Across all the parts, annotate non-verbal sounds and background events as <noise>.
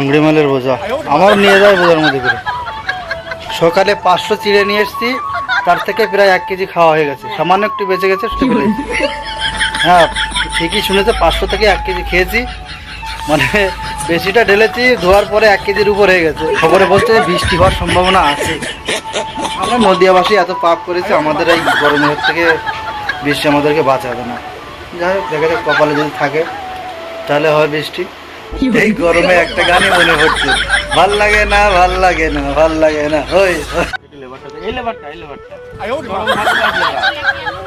ভাঙড়ি মালের বোঝা। আমার নিয়ে যায় বোঝার মধ্যে করে। সকালে পাঁচশো চিড়ে নিয়ে এসেছি, তার থেকে প্রায় এক কেজি খাওয়া হয়ে গেছে। সামান্য একটু বেঁচে গেছে হ্যাঁ ঠিকই শুনেছে, পাঁচশো থেকে এক কেজি খেয়েছি। মানে বেশিটা ঢেলেছি, ধোয়ার পরে এক কেজির উপর হয়ে গেছে। খবরে বলছে বৃষ্টি হওয়ার সম্ভাবনা আছে। আমরা নদিয়াবাসী এত পাপ করেছি, আমাদের এই গরমের থেকে বৃষ্টি আমাদেরকে বাঁচাবে না। যাই হোক, দেখা যাক কপালে যদি থাকে, তাহলে হয় বৃষ্টি। এই গরমে একটা গানই মনে হচ্ছে ভালো লাগে না ভালো লাগে না ভালো লাগে না। হই হই। এই লেবারটা এই লেবারটা গরম ভালো লাগছে না।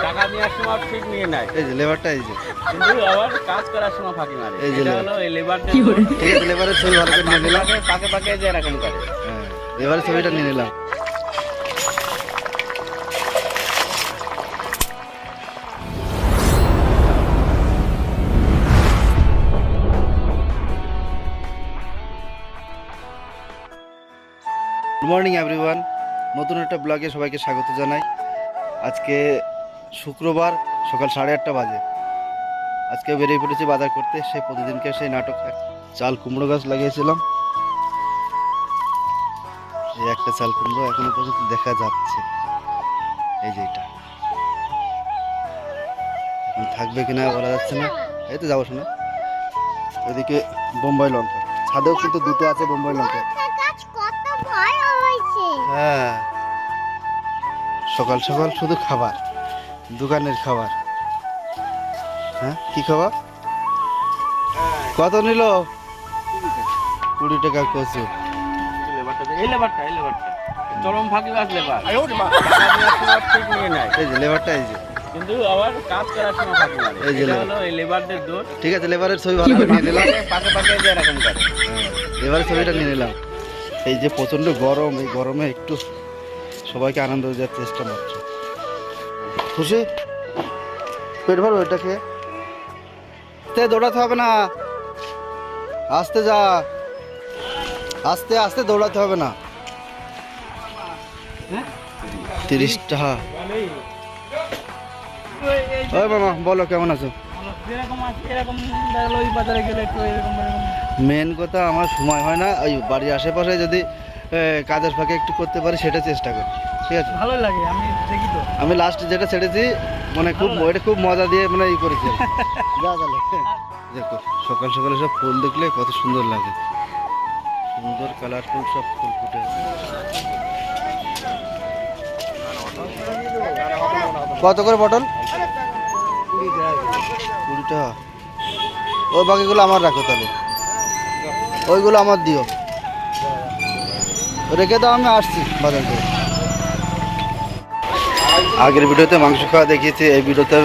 টাকা নেওয়ার সময় ঠিক নিয়ে নেয় এই যে লেবারটা এই যে। কিন্তু আবার কাজ করার সময় ফাঁকি মারে। এই যে হলো এই লেবারটা। ঠিক লেবারের ছবি ভালো করে নিয়ে নিলাম। পাকে পাকে যে এরকম করে। হ্যাঁ লেবারের ছবিটা নিয়ে নিলাম। গুড মর্নিং এভরিওয়ান নতুন একটা ব্লগে সবাইকে স্বাগত জানাই। আজকে শুক্রবার সকাল সাড়ে আটটা বাজে। আজকে বেরিয়ে পড়েছি বাজার করতে। সে প্রতিদিনকে সেই নাটক চাল কুমড়ো গাছ লাগিয়েছিলাম। এই একটা চাল কুমড়ো এখনও পর্যন্ত দেখা যাচ্ছে। এই যে এটা। থাকবে কিনা বলা যাচ্ছে না। এই তো যাব শোনা। এদিকে বোম্বাই লঙ্কা। ছাদেও কিন্তু দুটো আছে বোম্বাই লঙ্কা। হ্যাঁ। সকাল সকাল শুধু খাবার দোকানের খাবার। হ্যাঁ কি খাবার? কত নিল? কুড়ি টাকা কচু। চরম এই যে লেবারটা এই যে। কিন্তু আবার কাজ করার সময় ফাঁকি মারে এই যে হলো এই লেবারদের দোষ। ঠিক আছে লেবারের ছবি ভালো করে নিয়ে নিলাম পাকে পাকে যে এরকম করে। হ্যাঁ, লেবারের ছবিটা নিয়ে নিলাম। এই যে প্রচণ্ড গরম, এই গরমে একটু সবাইকে আনন্দ দেওয়ার চেষ্টা মাত্র খুশি? পেট ভরো এটা খেয়ে তে দৌড়াতে হবে না। আস্তে যা। আস্তে আস্তে দৌড়াতে হবে না। তিরিশ টাকা বলো কেমন আছো? যেরকম আছে, এরকম বাজারে গেলে একটু এরকম এরকম। মেন কথা আমার সময় হয় না ওই বাড়ির আশেপাশে যদি কাজের ফাঁকে একটু করতে পারি সেটা চেষ্টা করি ঠিক আছে? ভালোই লাগে আমি দেখি তো। আমি লাস্ট যেটা ছেড়েছি মানে খুব এটা খুব মজা দিয়ে মানে ই করেছি <laughs> যা তাহলে দেখো সকাল সকালে সব ফুল দেখলে কত সুন্দর লাগে। সুন্দর কালারফুল সব ফুল ফুটে কত করে পটল কুড়ি টাকা ওই বাকিগুলো আমার রাখো তাহলে। ওইগুলো আমার দিও। রেখে দাও, আমি আসছি বাজার করে আগের ভিডিওতে মাংস খাওয়া দেখিয়েছি, এই ভিডিওতে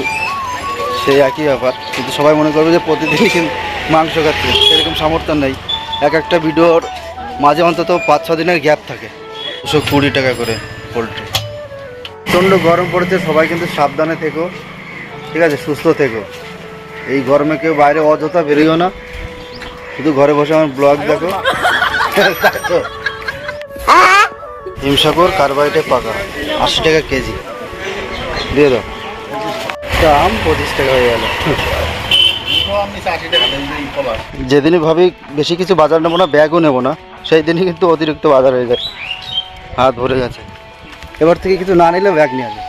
সেই একই ব্যাপার। কিন্তু সবাই মনে করবে যে প্রতিদিনই কিন্তু মাংস খাচ্ছে। সেরকম সামর্থ্য নেই। এক একটা ভিডিওর মাঝে অন্তত পাঁচ, ছ দিনের গ্যাপ থাকে। দুশো কুড়ি টাকা করে পোলট্রি। প্রচণ্ড গরম পড়েছে, সবাই কিন্তু সাবধানে থেকো। ঠিক আছে, সুস্থ থেকো। এই গরমে কেউ বাইরে অযথা বেরিয়েও না। শুধু ঘরে বসে আমার ব্লগ দেখো। হিমসাগর কার্বাইটে পাকা, আশি টাকা কেজি। দিয়ে দাও। দাম পঁচিশ টাকা হয়ে গেল। যেদিনই ভাবি বেশি কিছু বাজার নেব না, ব্যাগও নেব না সেই দিনই কিন্তু অতিরিক্ত বাজার হয়ে যায়। হাত ভরে গেছে। এবার থেকে কিছু না নিলে ব্যাগ নিয়ে আসবে।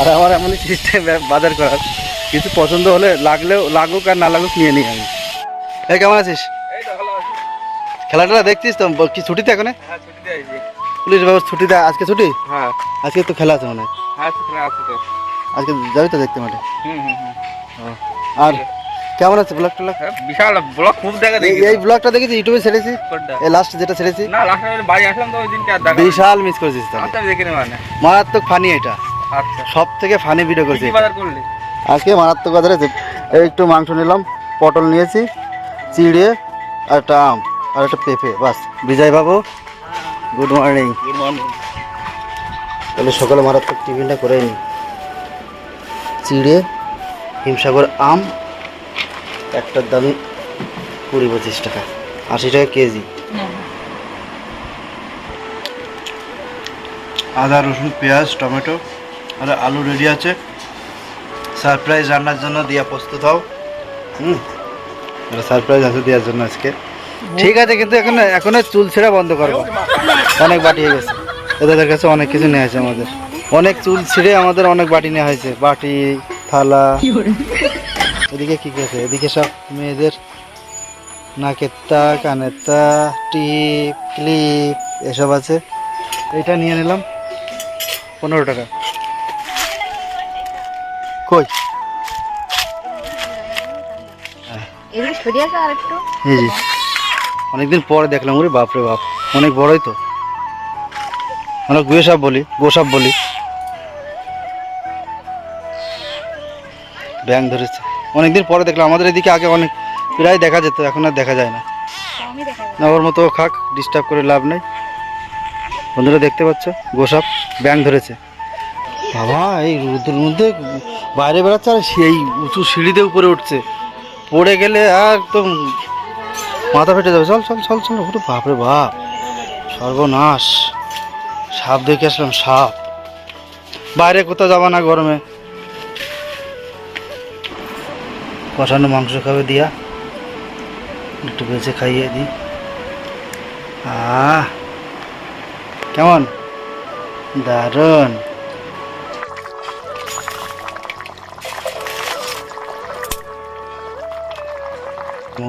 আর আমার এমনই সিস্টেম বাজার করার। কিছু পছন্দ হলে লাগলেও লাগুক আর না লাগুক নিয়ে নিই আমি এই কেমন আছিস? তো খেলাটা দেখছিস তো? কি ছুটিতে এখন? হ্যাঁ পুলিশ বাবু ছুটিতে আজকে ছুটি? হ্যাঁ। আজকে তো খেলা আছে মনে হয়। তো আজকে যাবি তো দেখতে মাঠে? আর কেমন আছে ব্লগ টলগ? বিশাল ব্লক খুব দেখা দেখি এই ব্লগটা দেখেছি ইউটিউবে ছেড়েছি এই লাস্ট যেটা ছেড়েছি না লাস্ট বাড়ি আসলাম তো ওই দিনকে আর দেখা বিশাল মিস করেছিস দেখিনি মানে। মারাত্মক ফানি এটা। আচ্ছা। সব থেকে ফানি ভিডিও করেছি বাজার করলি? আজকে মারাত্মক বাজারে একটু মাংস নিলাম পটল নিয়েছি। চিড়ে আর একটা আম আর একটা পেঁপে বাস। বিজয় বাবু গুড মর্নিং গুড মর্নিং তাহলে সকালে মারাত্মক টিফিনটা করে নি চিড়ে হিমসাগর আম একটার দামই কুড়ি পঁচিশ টাকা আশি টাকা কেজি। আদা রসুন পেঁয়াজ টমেটো আর আলু রেডি আছে। সারপ্রাইজ রান্নার জন্য দিয়া প্রস্তুত হও। হুম। সারপ্রাইজ আছে দেওয়ার জন্য আজকে। ঠিক আছে কিন্তু এখন এখন চুল ছেঁড়া বন্ধ করব। অনেক বাটি হয়ে গেছে। এদের কাছে অনেক কিছু নেওয়া হয়েছে আমাদের। অনেক চুল ছিঁড়ে আমাদের অনেক বাটি নেওয়া হয়েছে বাটি থালা। এদিকে কি আছে এদিকে সব মেয়েদের নাকের তা কানের তা টিপ ক্লিপ এসব আছে। এটা নিয়ে নিলাম। পনেরো টাকা। কই? এই যে অনেকদিন পরে দেখলাম ওরে বাপরে বাপ অনেক বড়ই তো। আমরা গুয়ে সাপ বলি গোসাপ বলি। ব্যাং ধরেছে। অনেকদিন পরে দেখলাম আমাদের এদিকে আগে অনেক প্রায় দেখা যেত এখন আর দেখা যায় না। ওর মতো খাক ডিস্টার্ব করে লাভ নেই। বন্ধুরা দেখতে পাচ্ছ গোসাপ ব্যাং ধরেছে। বাবা এই রোদের মধ্যে বাইরে বেড়াচ্ছে আর সেই উঁচু সিঁড়িতে উপরে উঠছে। পড়ে গেলে একদম মাথা ফেটে যাবে। চল চল চল চল। ওরে বাপরে বাপ। সর্বনাশ। সাপ দেখে আসলাম, সাপ। বাইরে কোথাও যাবা না গরমে। কষানো মাংস খাবে দিয়া। একটু বেঁচে খাইয়ে দিই আহ, কেমন? দারুণ।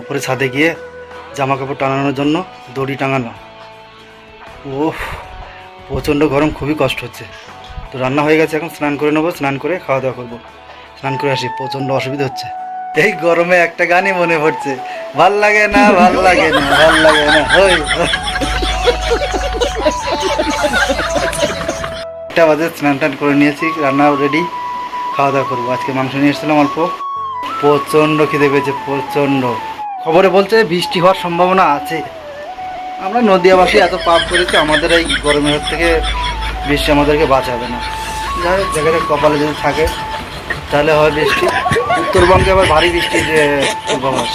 উপরে ছাদে গিয়ে জামা কাপড় টানানোর জন্য দড়ি টাঙানো ওহ প্রচণ্ড গরম, খুবই কষ্ট হচ্ছে। তো রান্না হয়ে গেছে, এখন স্নান করে নেব, স্নান করে খাওয়া দাওয়া করব। স্নান করে আসি, প্রচণ্ড অসুবিধা হচ্ছে। এই গরমে একটা গানই মনে পড়ছে, ভালো লাগে না, ভালো লাগে না, ভালো লাগে না, হই একটা বাজে, স্নান টান করে নিয়েছি রান্না রেডি খাওয়া দাওয়া করব। আজকে মাংস নিয়ে এসেছিলাম অল্প। প্রচণ্ড খিদে পেয়েছে, প্রচণ্ড। খবরে বলছে বৃষ্টি হওয়ার সম্ভাবনা আছে। আমরা নদিয়াবাসী এত পাপ করেছি আমাদের এই গরমের হাত থেকে বৃষ্টি আমাদেরকে বাঁচাবে না। যাই হোক জায়গাটা কপালে যদি থাকে তাহলে হয় বৃষ্টি। উত্তরবঙ্গে আবার ভারী বৃষ্টির পূর্বাভাস।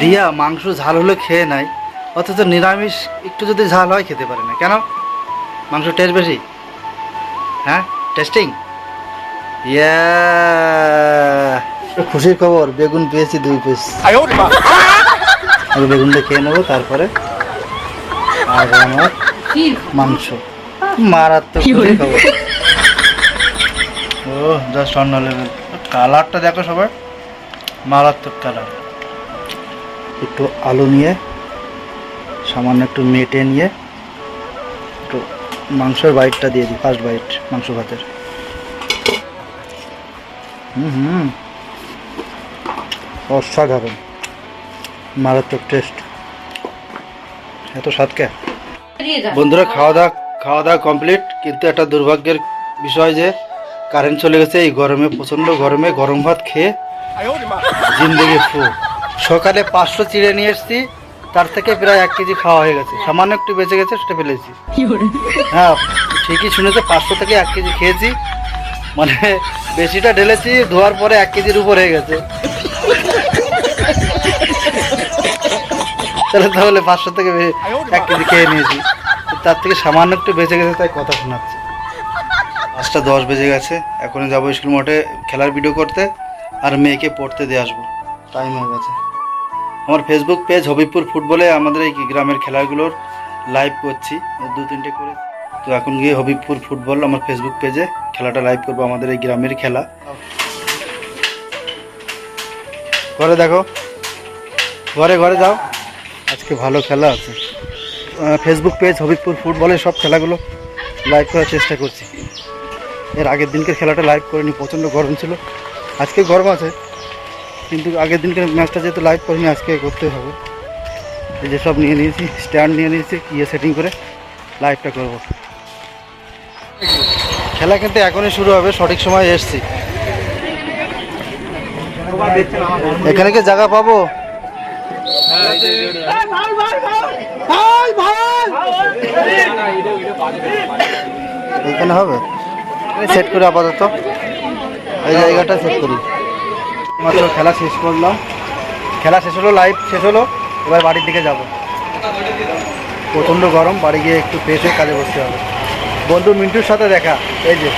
দিয়া মাংস ঝাল হলে খেয়ে নাই অথচ নিরামিষ একটু যদি ঝাল হয় খেতে পারে না। কেন? মাংস টেস্ট বেশি? হ্যাঁ? টেস্টিং ইয়া খুশির খবর বেগুন পেয়েছি দুই পিস আগে বেগুনটা খেয়ে নেব তারপরে আর আমার মাংস। মারাত্মক খুশির খবর। ও জাস্ট অন্য লেভেল কালারটা দেখো সবার মারাত্মক কালার। একটু আলু নিয়ে সামান্য একটু মেটে নিয়ে একটু মাংসের বাইটটা দিয়ে দিই ফার্স্ট বাইট মাংস ভাতের। হুম হুম। অসাধারণ। মারাত্মক টেস্ট। এত স্বাদ কে? বন্ধুরা খাওয়া দাওয়া খাওয়া দাওয়া কমপ্লিট কিন্তু একটা দুর্ভাগ্যের বিষয় যে কারেন্ট চলে গেছে এই গরমে প্রচণ্ড গরমে গরম ভাত খেয়ে জিন্দগি ফু। সকালে পাঁচশো চিড়ে নিয়ে এসেছি তার থেকে প্রায় এক কেজি খাওয়া হয়ে গেছে। সামান্য একটু বেঁচে গেছে সেটা ফেলেছি। হ্যাঁ ঠিকই শুনেছে পাঁচশো থেকে এক কেজি খেয়েছি। মানে বেশিটা ঢেলেছি ধোয়ার পরে এক কেজির উপর হয়ে গেছে। তাহলে তাহলে পাঁচশো থেকে এক কেজি খেয়ে নিয়েছি। তার থেকে সামান্য একটু বেঁচে গেছে, তাই কথা শোনাচ্ছে। পাঁচটা দশ বেজে গেছে এখন যাব স্কুল মাঠে খেলার ভিডিও করতে আর মেয়েকে পড়তে দিয়ে আসব। টাইম হয়ে গেছে। আমার ফেসবুক পেজ হবিবপুর ফুটবলে আমাদের এই গ্রামের খেলাগুলোর লাইভ করছি। দু তিনটে করে। তো এখন গিয়ে হবিবপুর ফুটবল আমার ফেসবুক পেজে খেলাটা লাইভ করব, আমাদের এই গ্রামের খেলা। ঘরে দেখো। ঘরে ঘরে যাও। আজকে ভালো খেলা আছে। ফেসবুক পেজ হবিবপুর ফুটবলের সব খেলাগুলো লাইভ করার চেষ্টা করছি। এর আগের দিনকের খেলাটা লাইভ করিনি, প্রচণ্ড গরম ছিল। আজকে গরম আছে, কিন্তু আগের দিনকের ম্যাচটা যেহেতু লাইভ করিনি, আজকে করতে হবে। যে সব নিয়ে নিয়েছি স্ট্যান্ড নিয়ে নিয়েছি ইয়ে সেটিং করে লাইভটা করব। খেলা কিন্তু এখনই শুরু হবে, সঠিক সময় এসছি। এখানে কি জায়গা পাবো? এখানে হবে? সেট করে আপাতত। এই জায়গাটা সেট করি। মাত্র খেলা শেষ করলাম। খেলা শেষ হলো লাইভ শেষ হলো। এবার বাড়ির দিকে যাব। প্রচণ্ড গরম বাড়ি গিয়ে একটু ফ্রেশ কাজে বসতে হবে। বন্ধু মিন্টুর সাথে দেখা। এই যে।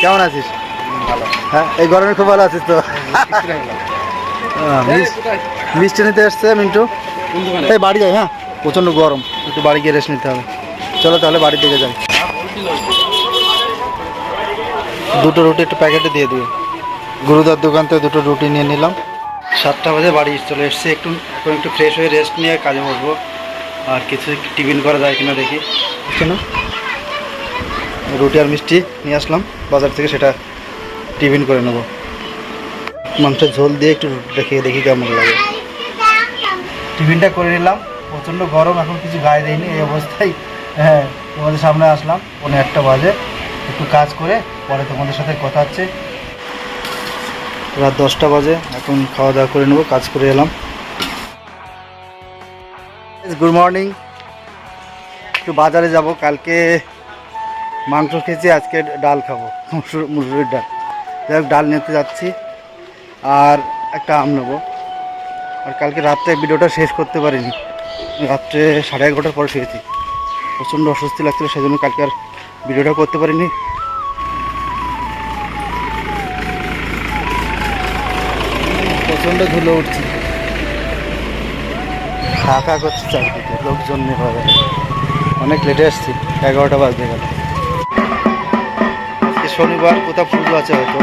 কেমন আছিস? ভালো। হ্যাঁ এই গরমে খুব ভালো আছিস তো। আহ, মিস- মিষ্টি নিতে এসছে মিন্টু? দোকানে? এই বাড়ি যাই হ্যাঁ? প্রচণ্ড গরম একটু বাড়ি গিয়ে রেস্ট নিতে হবে। চলো তাহলে বাড়ি থেকে যাই। দুটো রুটি একটু প্যাকেটে দিয়ে দিও। গুরুদার দোকান থেকে দুটো রুটি নিয়ে নিলাম। সাতটা বাজে বাড়ি চলে এসেছি একটু এখন একটু ফ্রেশ হয়ে রেস্ট নিয়ে কাজে বসবো। আর কিছু টিফিন করা যায় কিনা দেখি। কেন রুটি আর মিষ্টি নিয়ে আসলাম বাজার থেকে সেটা টিফিন করে নেব। মাংসের ঝোল দিয়ে একটু দেখে দেখি কেমন লাগে। টিফিনটা করে নিলাম। প্রচণ্ড গরম, এখন কিছু গায়ে দেয়নি এই অবস্থায় হ্যাঁ তোমাদের সামনে আসলাম। পনেরো একটা বাজে। একটু কাজ করে পরে তোমাদের সাথে কথা হচ্ছে। রাত দশটা বাজে, এখন খাওয়া দাওয়া করে নেব, কাজ করে এলাম। গুড মর্নিং একটু বাজারে যাব, কালকে মাংস খেয়েছি, আজকে ডাল খাব, মুসুর মুসুরির ডাল। যাই হোক, ডাল নিতে যাচ্ছি, আর একটা আম নেব। আর কালকে রাত্রে ভিডিওটা শেষ করতে পারিনি। রাত্রে সাড়ে এগারোটার পর শুয়েছি প্রচণ্ড অস্বস্তি লাগছিল, সেজন্য কালকে আর ভিডিওটা করতে পারিনি। প্রচণ্ড ধুলো উঠছে। ফাঁকা করছে চারদিকে, লোকজন হবে অনেক লেটে এসছি এগারোটা বাজতে গেল। শনিবার, কোথাও পুজো আছে হয়তো।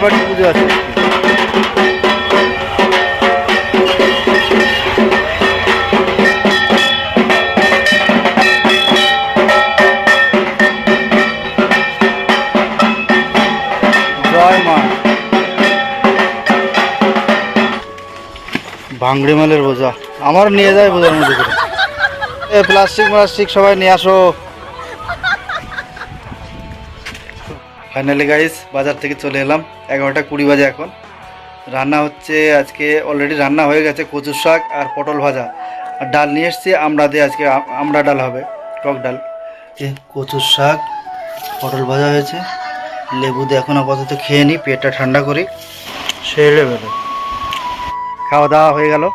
রামদার বাড়ি পুজো আছে। ভাঙড়ি মালের বোঝা। আমার নিয়ে যায় বোঝার মধ্যে করে। প্লাস্টিক প্লাস্টিক সবাই নিয়ে আসো। ফাইনালি গাইস বাজার থেকে চলে এলাম। এগারোটা কুড়ি বাজে এখন। রান্না হচ্ছে আজকে অলরেডি রান্না হয়ে গেছে কচুর শাক আর পটল ভাজা। আর ডাল নিয়ে এসছি, আমরা দিয়ে আজকে আ- আমড়া ডাল হবে, টক ডাল। কচুর শাক, পটল ভাজা হয়েছে, লেবু দিয়ে এখন আপাতত খেয়ে নিই, পেটটা ঠান্ডা করি। সেই লেভেলে। খাওয়া দাওয়া হয়ে গেল।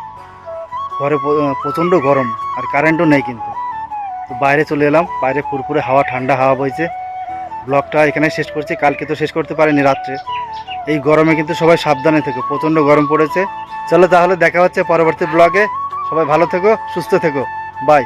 ঘরে প্রচণ্ড গরম, আর কারেন্টও নেই কিন্তু। তো বাইরে চলে এলাম, বাইরে ফুরফুরে হাওয়া, ঠান্ডা হাওয়া বইছে। ব্লগটা এখানে শেষ করছি। কালকে তো শেষ করতে পারিনি রাত্রে। এই গরমে কিন্তু সবাই সাবধানে থেকো, প্রচণ্ড গরম পড়েছে। চলো তাহলে দেখা হচ্ছে পরবর্তী ব্লগে। সবাই ভালো থেকো, সুস্থ থেকো। বাই